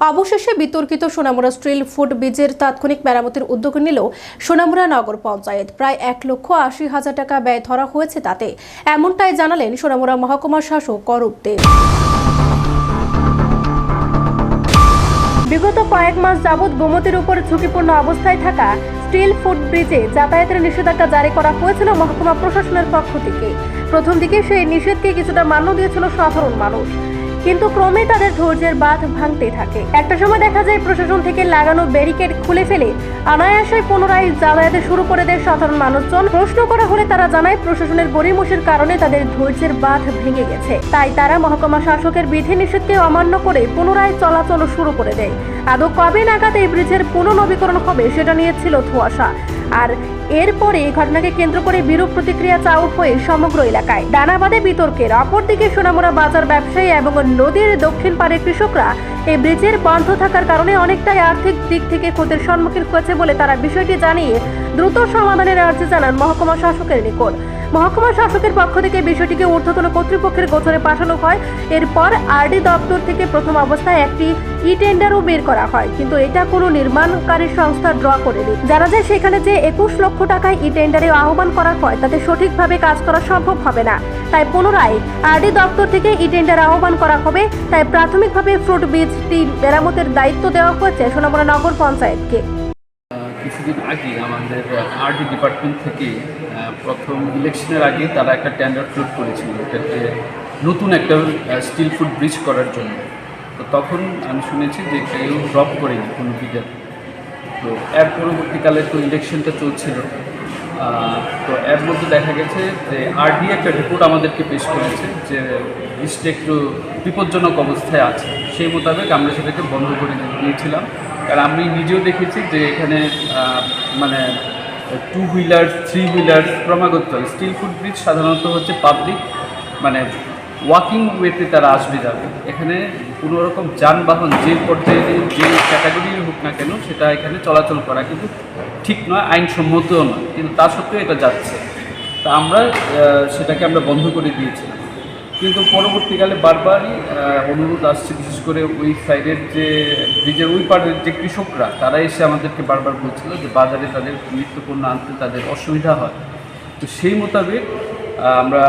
অবশেষে বিতর্কিত Sonamura still food বীজের তাৎক্ষণিক মেরামতির উদ্যোগ নিল সোনামুড়া নগর পঞ্চায়েত। প্রায় এক লক্ষ আশি হাজার টাকা ব্যয় ধরা হয়েছে তাতে। এমনটাই জানালেন সোনামুড়া মহকুমার শাসক করূপ দেব। বিগত কয়েক মাস যাবৎ গোমতির উপর ঝুঁকিপূর্ণ অবস্থায় থাকা স্টিল ফুড ব্রিজে যাতায়াতের নিষেধাজ্ঞা জারি করা হয়েছিল মহকুমা প্রশাসনের পক্ষ থেকে। প্রথম দিকে সেই নিষেধকে কিছুটা মান্য দিয়েছিল সাধারণ মানুষ। কিন্তু ক্রমে তাদের ধৈর্যের বাঁধ ভাঙতে থাকে। একটা সময় দেখা যায় প্রশাসন থেকে লাগানো ব্যারিকেড খুলে ফেলে অনায়াসে পুনরায় যাতায়াতে শুরু করে দেয় সাধারণ মানুষজন। প্রশ্ন করা হলে তারা জানায়, প্রশাসনের গড়িমসির কারণে তাদের ধৈর্যের বাঁধ ভেঙে গেছে। তাই তারা মহকুমা শাসকের বিধি নিষেধকে অমান্য করে পুনরায় চলাচল শুরু করে দেয়। আদৌ কবে নাগাদ এই ব্রিজের পুনর্নবীকরণ হবে, সেটা নিয়ে ছিল ধোঁয়াশা। আর এরপরে এই ঘটনাকে কেন্দ্র করে বিরূপ প্রতিক্রিয়া চাউট হয়ে সমগ্র এলাকায়। ডানাবাদে বিতর্কের অপরদিকে সোনামুড়া বাজার ব্যবসায়ী এবং নদীর দক্ষিণ পাড়ের কৃষকরা এই ব্রিজের বন্ধ থাকার কারণে অনেকটাই আর্থিক দিক থেকে ক্ষতির সম্মুখীন হয়েছে বলে তারা বিষয়টি জানিয়ে দ্রুত সমাধানের আর্জি জানান মহকুমা শাসকের নিকট। মহকুমা শাসকের পক্ষ থেকে বিষয়টিকে ঊর্ধ্বতন কর্তৃপক্ষের গোচরে পাঠানো হয়। এরপর আরডি দপ্তর থেকে প্রথম অবস্থায় একটি ই টেন্ডারও বের করা হয়। কিন্তু এটা কোনো নির্মাণকারী সংস্থা ড্র করেনি। জানা যায় সেখানে যে একুশ লক্ষ টাকায় ই টেন্ডারে আহ্বান করা হয়, তাতে সঠিকভাবে কাজ করা সম্ভব হবে না। তাই পুনরায় আরডি দপ্তর থেকে ই টেন্ডার আহ্বান করা হবে। তাই প্রাথমিকভাবে ফ্রুট বীজটি মেরামতের দায়িত্ব দেওয়া হয়েছে সোনামুড়া নগর পঞ্চায়েতকে। কিছুদিন আগে আমাদের আরডি ডিপার্টমেন্ট থেকে প্রথম ইলেকশনের আগে তারা একটা ট্যান্ডার ফ্লোট করেছিল এটাতে নতুন একটা স্টিল ফুড ব্রিজ করার জন্য। তো তখন আমি শুনেছি যে কেউ ড্রপ করেনি কোনো বিডার তো এর পরবর্তীকালে তো ইলেকশনটা চলছিল। তো এর মধ্যে দেখা গেছে যে আরডি একটা রিপোর্ট আমাদেরকে পেশ করেছে যে ব্রিজটা একটু বিপজ্জনক অবস্থায় আছে। সেই মোতাবেক আমরা সেটাকে বন্ধ করে দিয়েছিলাম। কারণ আমি নিজেও দেখেছি যে এখানে মানে টু হুইলার থ্রি হুইলার ক্রমাগত স্টিল ফুড ব্রিজ সাধারণত হচ্ছে পাবলিক মানে ওয়াকিং ওয়েতে তারা আসবে যাবে। এখানে কোনো রকম যানবাহন যে পর্যায়ে যে ক্যাটাগরির হোক না কেন সেটা এখানে চলাচল করা। কিন্তু ঠিক নয়, আইনসম্মতও নয়, কিন্তু তা সত্ত্বেও এটা যাচ্ছে। তা আমরা সেটাকে আমরা বন্ধ করে দিয়েছিলাম। কিন্তু পরবর্তীকালে বারবারই অনুরোধ আসছে, বিশেষ করে ওই সাইডের যে ব্রিজের ওই পাড়ের যে কৃষকরা, তারা এসে আমাদেরকে বারবার বলছিল যে বাজারে তাদের নিত্যপণ্য আনতে তাদের অসুবিধা হয়। তো সেই মোতাবেক আমরা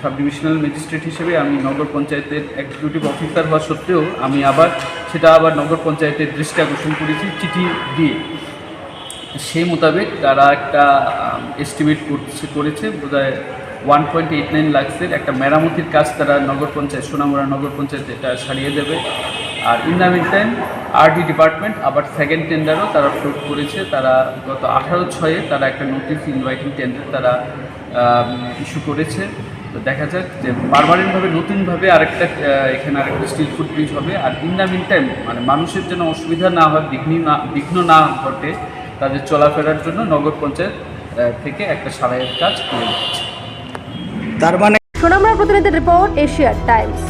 সাব ডিভিশনাল ম্যাজিস্ট্রেট হিসেবে আমি নগর পঞ্চায়েতের এক্সিকিউটিভ অফিসার হওয়া সত্ত্বেও আমি আবার, সেটা আবার নগর পঞ্চায়েতের দৃষ্টি আকর্ষণ করেছি, চিঠি দিয়ে। সেই মোতাবেক তারা একটা এস্টিমেট করছে, করেছে, বোধহয় ওয়ান পয়েন্ট এইট নাইন লাক্সের একটা মেরামতির কাজ তারা নগর পঞ্চায়েত, সোনামুড়া নগর পঞ্চায়েত এটা সারিয়ে দেবে। আর in the meantime RD department আবার সেকেন্ড টেন্ডারও তারা ফ্লোট করেছে। তারা গত আঠারো ছয়ে তারা একটা নোটিশ ইনভাইটিং টেন্ডার তারা ইস্যু করেছে। তো দেখা যাক যে পারমানেন্টভাবে নতুনভাবে আরেকটা এখানে আরেকটা স্টিল ফুড ব্রিজ হবে। আর ইন দ্য মিন টাইম মানে মানুষের যেন অসুবিধা না হয় বিঘ্ন না বিঘ্ন না ঘটে তাদের চলাফেরার জন্য নগর পঞ্চায়েত থেকে একটা সারাইয়ের কাজ করে দিচ্ছে। তার মানে সোনামুড়া প্রতিনিধি রিপোর্ট এশিয়া টাইমস।